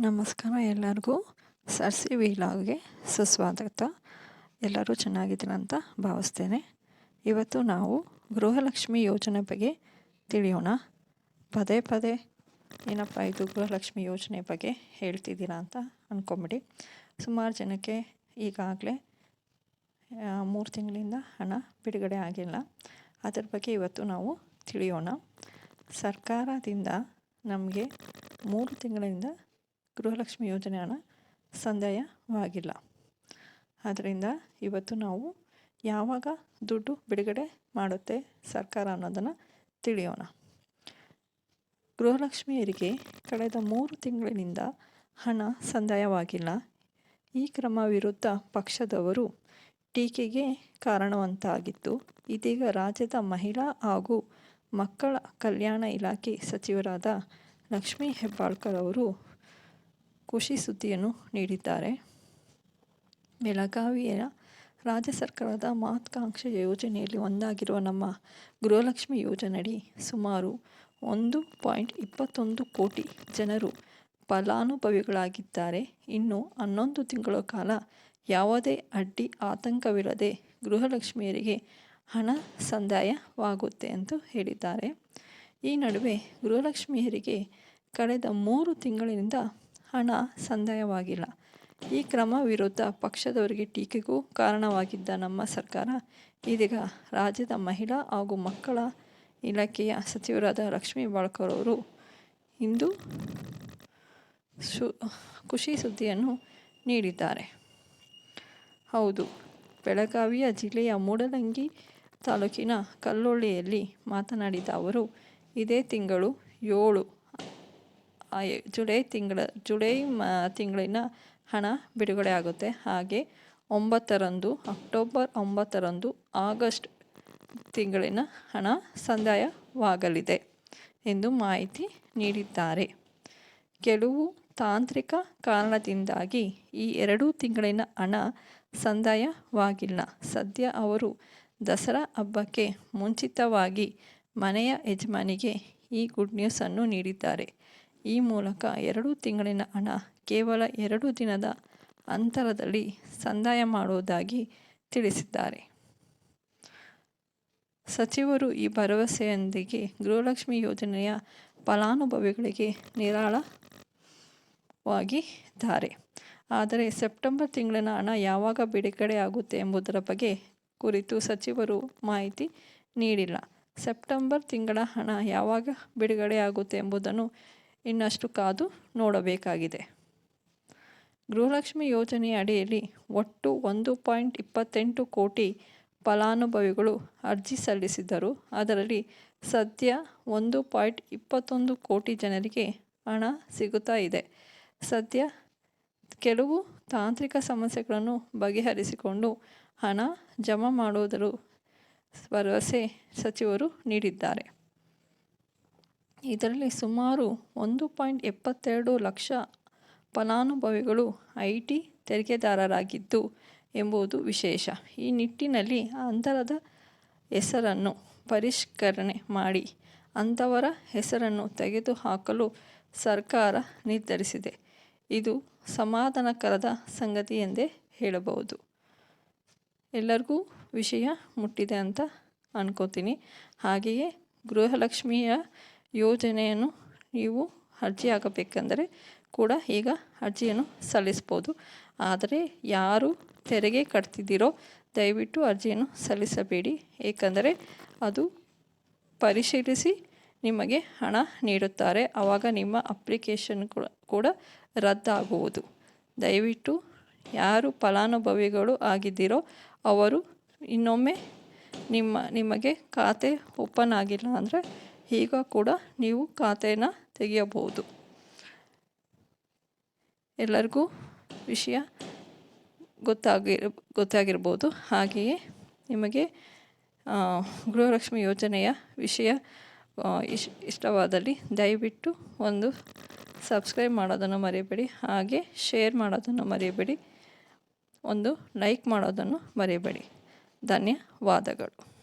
ನಮಸ್ಕಾರ ಎಲ್ಲರಿಗೂ. ಸರ್ಸಿ ವೀಲಾಗ್ಗೆ ಸುಸ್ವಾಗತ. ಎಲ್ಲರೂ ಚೆನ್ನಾಗಿದ್ದೀರಾ ಅಂತ ಭಾವಿಸ್ತೇನೆ. ಇವತ್ತು ನಾವು ಗೃಹಲಕ್ಷ್ಮಿ ಯೋಜನೆ ಬಗ್ಗೆ ತಿಳಿಯೋಣ. ಪದೇ ಪದೇ, ಏನಪ್ಪ ಇದು ಗೃಹಲಕ್ಷ್ಮಿ ಯೋಜನೆ ಬಗ್ಗೆ ಹೇಳ್ತಿದ್ದೀರಾ ಅಂತ ಅಂದ್ಕೊಂಬಿಡಿ ಸುಮಾರು ಜನಕ್ಕೆ ಈಗಾಗಲೇ ಮೂರು ತಿಂಗಳಿಂದ ಹಣ ಬಿಡುಗಡೆ ಆಗಿಲ್ಲ. ಅದರ ಬಗ್ಗೆ ಇವತ್ತು ನಾವು ತಿಳಿಯೋಣ. ಸರ್ಕಾರದಿಂದ ನಮಗೆ ಮೂರು ತಿಂಗಳಿಂದ ಗೃಹಲಕ್ಷ್ಮಿ ಯೋಜನೆ ಹಣ ಸಂದಾಯವಾಗಿಲ್ಲ. ಆದ್ದರಿಂದ ಇವತ್ತು ನಾವು ಯಾವಾಗ ದುಡ್ಡು ಬಿಡುಗಡೆ ಮಾಡುತ್ತೆ ಸರ್ಕಾರ ಅನ್ನೋದನ್ನು ತಿಳಿಯೋಣ. ಗೃಹಲಕ್ಷ್ಮಿಯರಿಗೆ ಕಳೆದ ಮೂರು ತಿಂಗಳಿನಿಂದ ಹಣ ಸಂದಾಯವಾಗಿಲ್ಲ. ಈ ಕ್ರಮ ವಿರುದ್ಧ ಪಕ್ಷದವರು ಟೀಕೆಗೆ ಕಾರಣವಂತಾಗಿತ್ತು ಇದೀಗ ರಾಜ್ಯದ ಮಹಿಳಾ ಹಾಗೂ ಮಕ್ಕಳ ಕಲ್ಯಾಣ ಇಲಾಖೆ ಸಚಿವರಾದ ಲಕ್ಷ್ಮೀ ಹೆಬ್ಬಾಳ್ಕರ್ ಅವರು ಖುಷಿ ಸುದ್ದಿಯನ್ನು ನೀಡಿದ್ದಾರೆ. ಬೆಳಗಾವಿಯ ರಾಜ್ಯ ಸರ್ಕಾರದ ಮಹತ್ವಾಕಾಂಕ್ಷೆ ಯೋಜನೆಯಲ್ಲಿ ಒಂದಾಗಿರುವ ನಮ್ಮ ಗೃಹಲಕ್ಷ್ಮಿ ಯೋಜನೆಯಡಿ ಸುಮಾರು ಒಂದು ಪಾಯಿಂಟ್ ಇಪ್ಪತ್ತೊಂದು ಕೋಟಿ ಜನರು ಫಲಾನುಭವಿಗಳಾಗಿದ್ದಾರೆ. ಇನ್ನು ಹನ್ನೊಂದು ತಿಂಗಳ ಕಾಲ ಯಾವುದೇ ಅಡ್ಡಿ ಆತಂಕವಿಲ್ಲದೆ ಗೃಹಲಕ್ಷ್ಮಿಯರಿಗೆ ಹಣ ಸಂದಾಯವಾಗುತ್ತೆ ಎಂದು ಹೇಳಿದ್ದಾರೆ. ಈ ನಡುವೆ ಗೃಹಲಕ್ಷ್ಮಿಯರಿಗೆ ಕಳೆದ ಮೂರು ತಿಂಗಳಿನಿಂದ ಹಣ ಸಂದಾಯವಾಗಿಲ್ಲ. ಈ ಕ್ರಮ ವಿರುದ್ಧ ಪಕ್ಷದವರಿಗೆ ಟೀಕೆಗೂ ಕಾರಣವಾಗಿದ್ದ ನಮ್ಮ ಸರ್ಕಾರ, ಇದೀಗ ರಾಜ್ಯದ ಮಹಿಳಾ ಹಾಗೂ ಮಕ್ಕಳ ಇಲಾಖೆಯ ಸಚಿವರಾದ ಲಕ್ಷ್ಮೀ ಬಾಳ್ಕರ್ ಅವರು ಇಂದು ಸು, ಖುಷಿ ಸುದ್ದಿಯನ್ನು ನೀಡಿದ್ದಾರೆ. ಹೌದು, ಬೆಳಗಾವಿಯ ಜಿಲ್ಲೆಯ ಮೂಡಲಂಗಿ ತಾಲೂಕಿನ ಕಲ್ಲೊಳ್ಳಿಯಲ್ಲಿ ಮಾತನಾಡಿದ ಅವರು, ಇದೇ ತಿಂಗಳು ಏಳು ಜುಲೈ ತಿಂಗಳ, ಜುಲೈ ಮ ತಿಂಗಳಿನ ಹಣ ಬಿಡುಗಡೆ ಆಗುತ್ತೆ. ಹಾಗೆ ಒಂಬತ್ತರಂದು, ಅಕ್ಟೋಬರ್ ಒಂಬತ್ತರಂದು ಆಗಸ್ಟ್ ತಿಂಗಳಿನ ಹಣ ಸಂದಾಯವಾಗಲಿದೆ ಎಂದು ಮಾಹಿತಿ ನೀಡಿದ್ದಾರೆ. ಕೆಲವು ತಾಂತ್ರಿಕ ಕಾರಣದಿಂದಾಗಿ ಈ ಎರಡೂ ತಿಂಗಳಿನ ಹಣ ಸಂದಾಯವಾಗಿಲ್ಲ. ಸದ್ಯ ಅವರು ದಸರಾ ಹಬ್ಬಕ್ಕೆ ಮುಂಚಿತವಾಗಿ ಮನೆಯ ಯಜಮಾನಿಗೆ ಈ ಗುಡ್ ನ್ಯೂಸನ್ನು ನೀಡಿದ್ದಾರೆ. ಈ ಮೂಲಕ ಎರಡು ತಿಂಗಳಿನ ಹಣ ಕೇವಲ ಎರಡು ದಿನದ ಅಂತರದಲ್ಲಿ ಸಂದಾಯ ಮಾಡುವುದಾಗಿ ತಿಳಿಸಿದ್ದಾರೆ. ಸಚಿವರು ಈ ಭರವಸೆಯೊಂದಿಗೆ ಗೃಹಲಕ್ಷ್ಮಿ ಯೋಜನೆಯ ಫಲಾನುಭವಿಗಳಿಗೆ ನಿರಾಳವಾಗಿದ್ದಾರೆ. ಆದರೆ ಸೆಪ್ಟೆಂಬರ್ ತಿಂಗಳಿನ ಹಣ ಯಾವಾಗ ಬಿಡುಗಡೆ ಆಗುತ್ತೆ ಎಂಬುದರ ಬಗ್ಗೆ ಕುರಿತು ಸಚಿವರು ಮಾಹಿತಿ ನೀಡಿಲ್ಲ. ಸೆಪ್ಟೆಂಬರ್ ತಿಂಗಳ ಹಣ ಯಾವಾಗ ಬಿಡುಗಡೆಯಾಗುತ್ತೆ ಎಂಬುದನ್ನು ಇನ್ನಷ್ಟು ಕಾದು ನೋಡಬೇಕಾಗಿದೆ. ಗೃಹಲಕ್ಷ್ಮಿ ಯೋಜನೆಯ ಅಡಿಯಲ್ಲಿ ಒಟ್ಟು ಒಂದು ಪಾಯಿಂಟ್ ಇಪ್ಪತ್ತೆಂಟು ಕೋಟಿ ಫಲಾನುಭವಿಗಳು ಅರ್ಜಿ ಸಲ್ಲಿಸಿದ್ದರು. ಅದರಲ್ಲಿ ಸದ್ಯ ಒಂದು ಪಾಯಿಂಟ್ ಇಪ್ಪತ್ತೊಂದು ಕೋಟಿ ಜನರಿಗೆ ಹಣ ಸಿಗುತ್ತಾ ಇದೆ. ಸದ್ಯ ಕೆಲವು ತಾಂತ್ರಿಕ ಸಮಸ್ಯೆಗಳನ್ನು ಬಗೆಹರಿಸಿಕೊಂಡು ಹಣ ಜಮಾ ಮಾಡುವುದರ ಭರವಸೆ ಸಚಿವರು ನೀಡಿದ್ದಾರೆ. ಇದರಲ್ಲಿ ಸುಮಾರು ಒಂದು ಪಾಯಿಂಟ್ ಎಪ್ಪತ್ತೆರಡು ಲಕ್ಷ ಫಲಾನುಭವಿಗಳು ಐ ಟಿ ತೆರಿಗೆದಾರರಾಗಿದ್ದು ಎಂಬುದು ವಿಶೇಷ. ಈ ನಿಟ್ಟಿನಲ್ಲಿ ಅಂತರದ ಹೆಸರನ್ನು ಪರಿಷ್ಕರಣೆ ಮಾಡಿ ಅಂಥವರ ಹೆಸರನ್ನು ತೆಗೆದುಹಾಕಲು ಸರ್ಕಾರ ನಿರ್ಧರಿಸಿದೆ. ಇದು ಸಮಾಧಾನಕರದ ಸಂಗತಿ ಎಂದೇ ಹೇಳಬಹುದು. ಎಲ್ಲರಿಗೂ ವಿಷಯ ಮುಟ್ಟಿದೆ ಅಂತ ಅನ್ಕೋತೀನಿ. ಹಾಗೆಯೇ ಗೃಹಲಕ್ಷ್ಮಿಯ ಯೋಜನೆಯನ್ನು ನೀವು ಅರ್ಜಿ ಹಾಕಬೇಕೆಂದರೆ ಕೂಡ ಈಗ ಅರ್ಜಿಯನ್ನು ಸಲ್ಲಿಸ್ಬೋದು. ಆದರೆ ಯಾರು ತೆರಿಗೆ ಕಟ್ತಿದ್ದೀರೋ ದಯವಿಟ್ಟು ಅರ್ಜಿಯನ್ನು ಸಲ್ಲಿಸಬೇಡಿ. ಏಕೆಂದರೆ ಅದು ಪರಿಶೀಲಿಸಿ ನಿಮಗೆ ಹಣ ನೀಡುತ್ತಾರೆ. ಆವಾಗ ನಿಮ್ಮ ಅಪ್ಲಿಕೇಶನ್ ಕೂಡ ರದ್ದಾಗುವುದು. ದಯವಿಟ್ಟು ಯಾರು ಫಲಾನುಭವಿಗಳು ಆಗಿದ್ದೀರೋ ಅವರು ಇನ್ನೊಮ್ಮೆ ನಿಮ್ಮ ನಿಮಗೆ ಖಾತೆ ಓಪನ್ ಆಗಿಲ್ಲ ಅಂದರೆ ಈಗ ಕೂಡ ನೀವು ಖಾತೆನ ತೆಗೆಯಬಹುದು. ಎಲ್ಲರಿಗೂ ವಿಷಯ ಗೊತ್ತಾಗಿ, ಗೊತ್ತಾಗಿರ್ಬೋದು. ಹಾಗೆಯೇ ನಿಮಗೆ ಗೃಹಲಕ್ಷ್ಮಿ ಯೋಜನೆಯ ವಿಷಯ ಇಶ್ ಇಷ್ಟವಾದಲ್ಲಿ ದಯವಿಟ್ಟು ಒಂದು ಸಬ್ಸ್ಕ್ರೈಬ್ ಮಾಡೋದನ್ನು ಮರೆಯಬೇಡಿ ಹಾಗೆ ಶೇರ್ ಮಾಡೋದನ್ನು ಮರೆಯಬೇಡಿ ಒಂದು ಲೈಕ್ ಮಾಡೋದನ್ನು ಮರೆಯಬೇಡಿ ಧನ್ಯವಾದಗಳು.